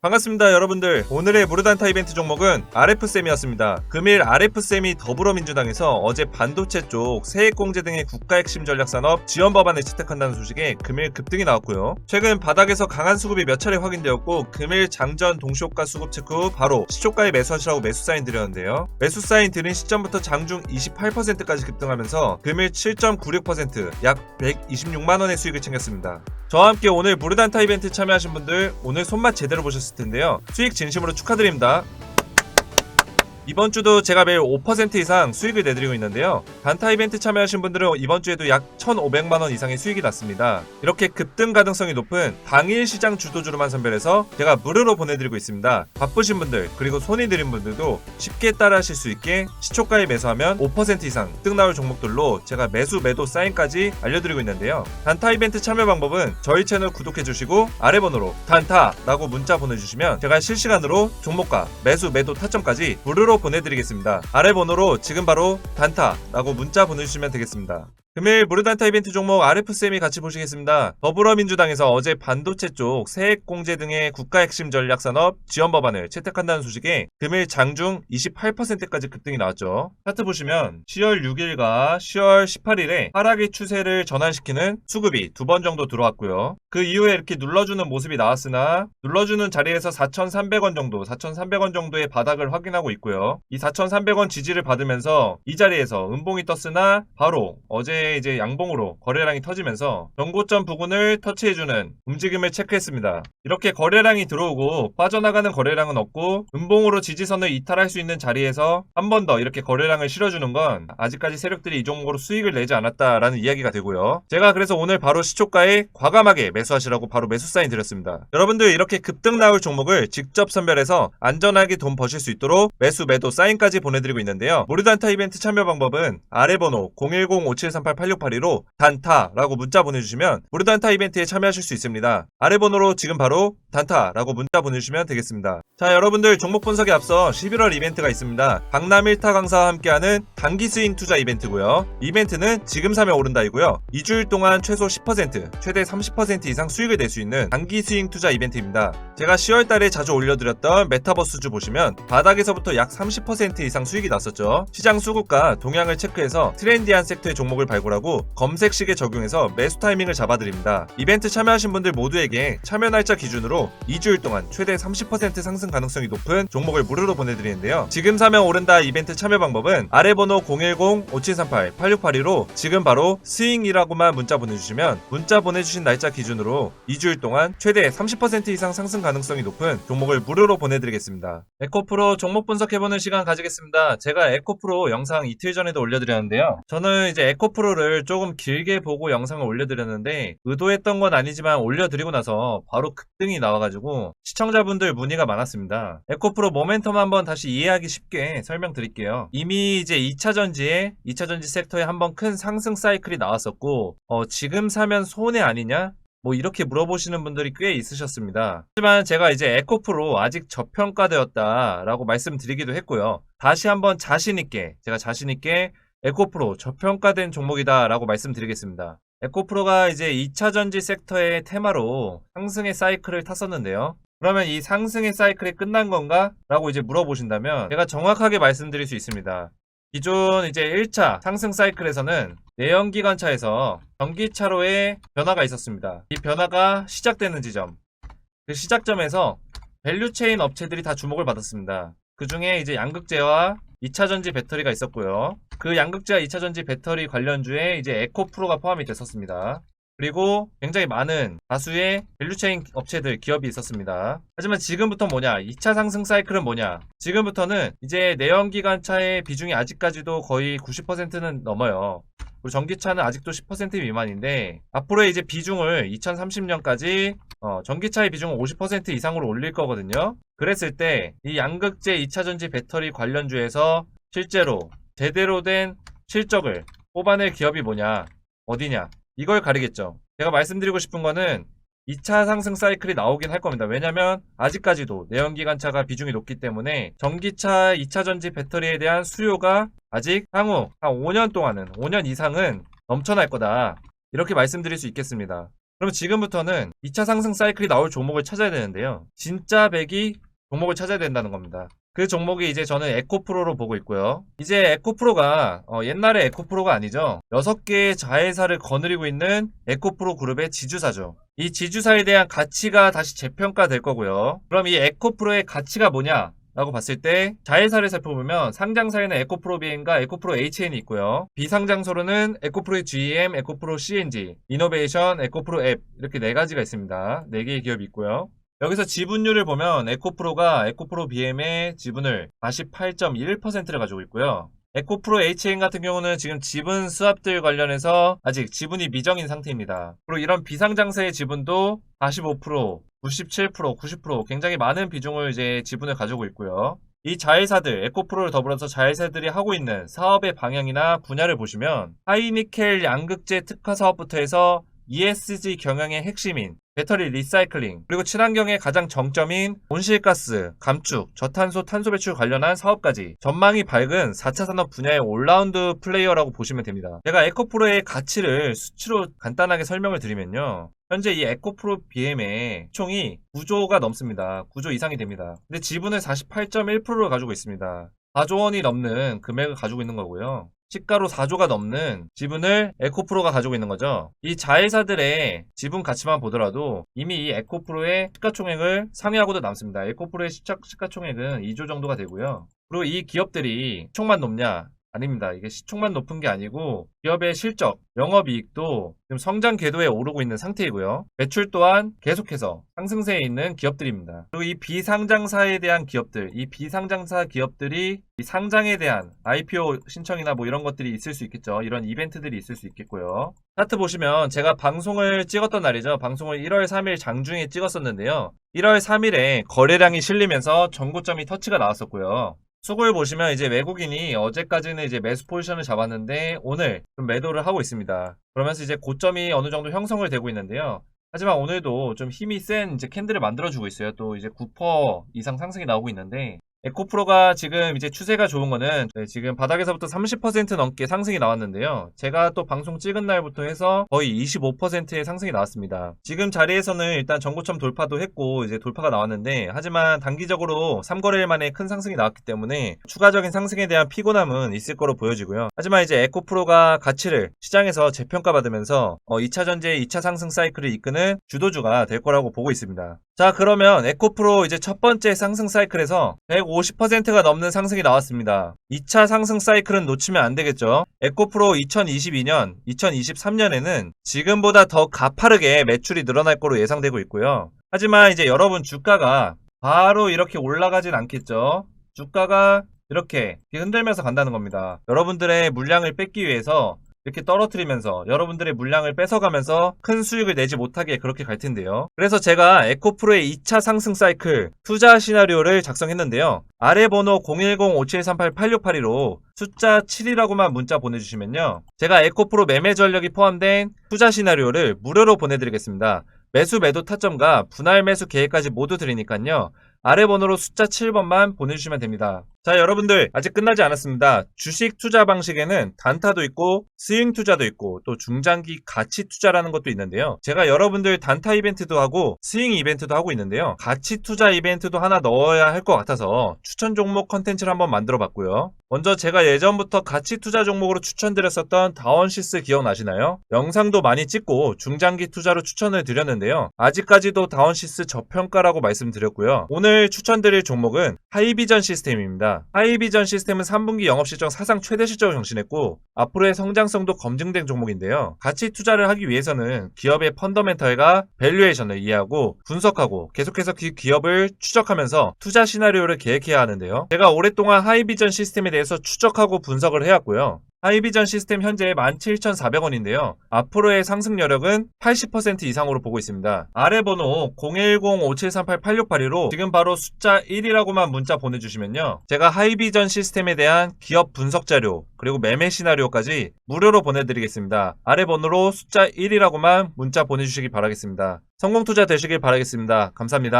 반갑습니다 여러분들. 오늘의 무르단타 이벤트 종목은 RF쌤이었습니다. 금일 RF쌤이 더불어민주당에서 어제 반도체 쪽 세액공제 등의 국가핵심 전략산업 지원 법안을 채택한다는 소식에 금일 급등이 나왔고요. 최근 바닥에서 강한 수급이 몇 차례 확인되었고 금일 장전 동시효과 수급 체크 후 바로 시초가에 매수하시라고 매수 사인 드렸는데요. 매수 사인 드린 시점부터 장중 28%까지 급등하면서 금일 7.96%약 126만원의 수익을 챙겼습니다. 저와 함께 오늘 무르단타 이벤트 참여하신 분들 오늘 손맛 제대로 보셨을 텐데요. 수익 진심으로 축하드립니다. 이번 주도 제가 매일 5% 이상 수익을 내드리고 있는데요. 단타 이벤트 참여하신 분들은 이번 주에도 약 1,500만원 이상의 수익이 났습니다. 이렇게 급등 가능성이 높은 당일 시장 주도주로만 선별해서 제가 무료로 보내드리고 있습니다. 바쁘신 분들 그리고 손이 들인 분들도 쉽게 따라하실 수 있게 시초가에 매수하면 5% 이상 득 나올 종목들로 제가 매수 매도 사인까지 알려드리고 있는데요. 단타 이벤트 참여 방법은 저희 채널 구독해주시고 아래 번호로 단타라고 문자 보내주시면 제가 실시간으로 종목과 매수 매도 타점까지 무료로 보내드리겠습니다. 아래 번호로 지금 바로 단타라고 문자 보내주시면 되겠습니다. 금일 무르단타 이벤트 종목 RF쌤이 같이 보시겠습니다. 더불어민주당에서 어제 반도체 쪽 세액 공제 등의 국가 핵심 전략 산업 지원 법안을 채택한다는 소식에 금일 장중 28%까지 급등이 나왔죠. 차트 보시면 10월 6일과 10월 18일에 하락의 추세를 전환시키는 수급이 두 번 정도 들어왔고요. 그 이후에 이렇게 눌러주는 모습이 나왔으나 눌러주는 자리에서 4,300원 정도, 4,300원 정도의 바닥을 확인하고 있고요. 이 4,300원 지지를 받으면서 이 자리에서 음봉이 떴으나 바로 어제 이제 양봉으로 거래량이 터지면서 전고점 부근을 터치해주는 움직임을 체크했습니다. 이렇게 거래량이 들어오고 빠져나가는 거래량은 없고 음봉으로 지지선을 이탈할 수 있는 자리에서 한 번 더 이렇게 거래량을 실어주는 건 아직까지 세력들이 이 종목으로 수익을 내지 않았다라는 이야기가 되고요. 제가 그래서 오늘 바로 시초가에 과감하게 매수하시라고 바로 매수 사인 드렸습니다. 여러분들 이렇게 급등 나올 종목을 직접 선별해서 안전하게 돈 버실 수 있도록 매수 매도 사인까지 보내드리고 있는데요. 무료단타 이벤트 참여 방법은 아래 번호 010-5738-8682로 단타라고 문자 보내주시면 무료 단타 이벤트에 참여하실 수 있습니다. 아래 번호로 지금 바로 단타라고 문자 보내주시면 되겠습니다. 자 여러분들 종목 분석에 앞서 11월 이벤트가 있습니다. 강남 1타 강사와 함께하는 단기 스윙 투자 이벤트고요. 이벤트는 지금 사면 오른다이고요. 2주일 동안 최소 10% 최대 30% 이상 수익을 낼 수 있는 단기 스윙 투자 이벤트입니다. 제가 10월 달에 자주 올려드렸던 메타버스주 보시면 바닥에서부터 약 30% 이상 수익이 났었죠. 시장 수급과 동향을 체크해서 트렌디한 섹터의 종목을 발 굴하고 검색식에 적용해서 매수 타이밍을 잡아드립니다. 이벤트 참여하신 분들 모두에게 참여 날짜 기준으로 2주일 동안 최대 30% 상승 가능성이 높은 종목을 무료로 보내드리는데요. 지금 사면 오른다 이벤트 참여 방법은 아래 번호 010-5738-8682로 지금 바로 스윙이라고만 문자 보내주시면 문자 보내주신 날짜 기준으로 2주일 동안 최대 30% 이상 상승 가능성이 높은 종목을 무료로 보내드리겠습니다. 에코프로 종목 분석해보는 시간 가지겠습니다. 제가 에코프로 영상 이틀 전에도 올려드렸는데요. 저는 이제 에코 프로를 조금 길게 보고 영상을 올려드렸는데 의도했던 건 아니지만 올려드리고 나서 바로 급등이 나와가지고 시청자분들 문의가 많았습니다. 에코프로 모멘텀 한번 다시 이해하기 쉽게 설명드릴게요. 이미 이제 2차전지에 2차전지 섹터에 한번 큰 상승 사이클이 나왔었고 어, 지금 사면 손해 아니냐? 뭐 이렇게 물어보시는 분들이 꽤 있으셨습니다. 하지만 제가 이제 에코프로 아직 저평가되었다라고 말씀드리기도 했고요. 다시 한번 자신있게 제가 자신있게 에코프로 저평가된 종목이다라고 말씀드리겠습니다. 에코프로가 이제 2차 전지 섹터의 테마로 상승의 사이클을 탔었는데요. 그러면 이 상승의 사이클이 끝난 건가? 라고 이제 물어보신다면 제가 정확하게 말씀드릴 수 있습니다. 기존 이제 1차 상승 사이클에서는 내연기관차에서 전기차로의 변화가 있었습니다. 이 변화가 시작되는 지점, 그 시작점에서 밸류체인 업체들이 다 주목을 받았습니다. 그 중에 이제 양극재와 2차전지 배터리가 있었고요. 그 양극재와 2차전지 배터리 관련주에 이제 에코프로가 포함이 됐었습니다. 그리고 굉장히 많은 다수의 밸류체인 업체들, 기업이 있었습니다. 하지만 지금부터 뭐냐? 2차 상승 사이클은 뭐냐? 지금부터는 이제 내연기관차의 비중이 아직까지도 거의 90%는 넘어요. 그리고 전기차는 아직도 10% 미만인데 앞으로의 이제 비중을 2030년까지 어, 전기차의 비중을 50% 이상으로 올릴 거거든요. 그랬을 때 이 양극재 2차전지 배터리 관련주에서 실제로 제대로 된 실적을 뽑아낼 기업이 뭐냐? 어디냐? 이걸 가리겠죠. 제가 말씀드리고 싶은 거는 2차 상승 사이클이 나오긴 할 겁니다. 왜냐면 아직까지도 내연기관차가 비중이 높기 때문에 전기차 2차 전지 배터리에 대한 수요가 아직 향후 한 5년 동안은 5년 이상은 넘쳐날 거다. 이렇게 말씀드릴 수 있겠습니다. 그럼 지금부터는 2차 상승 사이클이 나올 종목을 찾아야 되는데요. 진짜 백이 종목을 찾아야 된다는 겁니다. 그 종목이 이제 저는 에코프로로 보고 있고요. 이제 에코프로가 어, 옛날에 에코프로가 아니죠. 6개의 자회사를 거느리고 있는 에코프로 그룹의 지주사죠. 이 지주사에 대한 가치가 다시 재평가될 거고요. 그럼 이 에코프로의 가치가 뭐냐? 라고 봤을 때 자회사를 살펴보면 상장사에는 에코프로 비엔과 에코프로 HN이 있고요. 비상장소로는 에코프로 GM, 에코프로 CNG, 이노베이션, 에코프로 앱 이렇게 네 가지가 있습니다. 네 개의 기업이 있고요. 여기서 지분율을 보면 에코프로가 에코프로 BM의 지분을 48.1%를 가지고 있고요. 에코프로 HN 같은 경우는 지금 지분 수합들 관련해서 아직 지분이 미정인 상태입니다. 그리고 이런 비상장사의 지분도 45%, 97%, 90% 굉장히 많은 비중을 이제 지분을 가지고 있고요. 이 자회사들, 에코프로를 더불어서 자회사들이 하고 있는 사업의 방향이나 분야를 보시면 하이니켈 양극재 특화 사업부터 해서 ESG 경영의 핵심인 배터리 리사이클링, 그리고 친환경의 가장 정점인 온실가스, 감축, 저탄소 탄소 배출 관련한 사업까지 전망이 밝은 4차 산업 분야의 올라운드 플레이어라고 보시면 됩니다. 제가 에코프로의 가치를 수치로 간단하게 설명을 드리면요. 현재 이 에코프로 BM의 총이 9조가 넘습니다. 9조 이상이 됩니다. 근데 지분을 48.1%를 가지고 있습니다. 4조 원이 넘는 금액을 가지고 있는 거고요. 시가로 4조가 넘는 지분을 에코프로가 가지고 있는 거죠. 이 자회사들의 지분 가치만 보더라도 이미 이 에코프로의 시가총액을 상회하고도 남습니다. 에코프로의 시가, 시가총액은 2조 정도가 되고요. 그리고 이 기업들이 총만 높냐? 아닙니다. 이게 시총만 높은 게 아니고 기업의 실적, 영업이익도 지금 성장 궤도에 오르고 있는 상태이고요. 매출 또한 계속해서 상승세에 있는 기업들입니다. 그리고 이 비상장사에 대한 기업들, 이 비상장사 기업들이 이 상장에 대한 IPO 신청이나 뭐 이런 것들이 있을 수 있겠죠. 이런 이벤트들이 있을 수 있겠고요. 차트 보시면 제가 방송을 찍었던 날이죠. 방송을 1월 3일 장중에 찍었었는데요. 1월 3일에 거래량이 실리면서 전고점이 터치가 나왔었고요. 수고를 보시면 이제 외국인이 어제까지는 이제 매수 포지션을 잡았는데 오늘 좀 매도를 하고 있습니다. 그러면서 이제 고점이 어느 정도 형성을 되고 있는데요. 하지만 오늘도 좀 힘이 센 이제 캔들을 만들어주고 있어요. 또 이제 9% 이상 상승이 나오고 있는데 에코프로가 지금 이제 추세가 좋은 거는 네, 지금 바닥에서부터 30% 넘게 상승이 나왔는데요. 제가 또 방송 찍은 날부터 해서 거의 25%의 상승이 나왔습니다. 지금 자리에서는 일단 전고점 돌파도 했고 이제 돌파가 나왔는데 하지만 단기적으로 3거래일 만에 큰 상승이 나왔기 때문에 추가적인 상승에 대한 피곤함은 있을 거로 보여지고요. 하지만 이제 에코프로가 가치를 시장에서 재평가받으면서 어, 2차 전지의 2차 상승 사이클을 이끄는 주도주가 될 거라고 보고 있습니다. 자 그러면 에코프로 이제 첫 번째 상승 사이클에서 150%가 넘는 상승이 나왔습니다. 2차 상승 사이클은 놓치면 안 되겠죠. 에코프로 2022년, 2023년에는 지금보다 더 가파르게 매출이 늘어날 거로 예상되고 있고요. 하지만 이제 여러분 주가가 바로 이렇게 올라가진 않겠죠. 주가가 이렇게 흔들면서 간다는 겁니다. 여러분들의 물량을 뺏기 위해서 이렇게 떨어뜨리면서 여러분들의 물량을 뺏어가면서 큰 수익을 내지 못하게 그렇게 갈 텐데요. 그래서 제가 에코프로의 2차 상승 사이클 투자 시나리오를 작성했는데요. 아래 번호 010-5738-8682로 숫자 7이라고만 문자 보내주시면요. 제가 에코프로 매매 전력이 포함된 투자 시나리오를 무료로 보내드리겠습니다. 매수 매도 타점과 분할 매수 계획까지 모두 드리니까요. 아래 번호로 숫자 7번만 보내주시면 됩니다. 자, 여러분들, 아직 끝나지 않았습니다. 주식 투자 방식에는 단타도 있고, 스윙 투자도 있고, 또 중장기 가치 투자라는 것도 있는데요. 제가 여러분들 단타 이벤트도 하고, 스윙 이벤트도 하고 있는데요. 가치 투자 이벤트도 하나 넣어야 할 것 같아서 추천 종목 컨텐츠를 한번 만들어 봤고요. 먼저 제가 예전부터 가치 투자 종목으로 추천드렸었던 다원시스 기억나시나요? 영상도 많이 찍고 중장기 투자로 추천을 드렸는데요. 아직까지도 다원시스 저평가라고 말씀드렸고요. 오늘 추천드릴 종목은 하이비전 시스템입 하이비전 시스템은 3분기 영업실적 사상 최대 실적을 경신했고 앞으로의 성장성도 검증된 종목인데요. 가치 투자를 하기 위해서는 기업의 펀더멘털과 밸류에이션을 이해하고 분석하고 계속해서 그 기업을 추적하면서 투자 시나리오를 계획해야 하는데요. 제가 오랫동안 하이비전 시스템에 대해서 추적하고 분석을 해왔고요. 하이비전 시스템 현재 17,400원인데요. 앞으로의 상승 여력은 80% 이상으로 보고 있습니다. 아래 번호 010-5738-8682로 지금 바로 숫자 1이라고만 문자 보내주시면요. 제가 하이비전 시스템에 대한 기업 분석 자료 그리고 매매 시나리오까지 무료로 보내드리겠습니다. 아래 번호로 숫자 1이라고만 문자 보내주시기 바라겠습니다. 성공 투자 되시길 바라겠습니다. 감사합니다.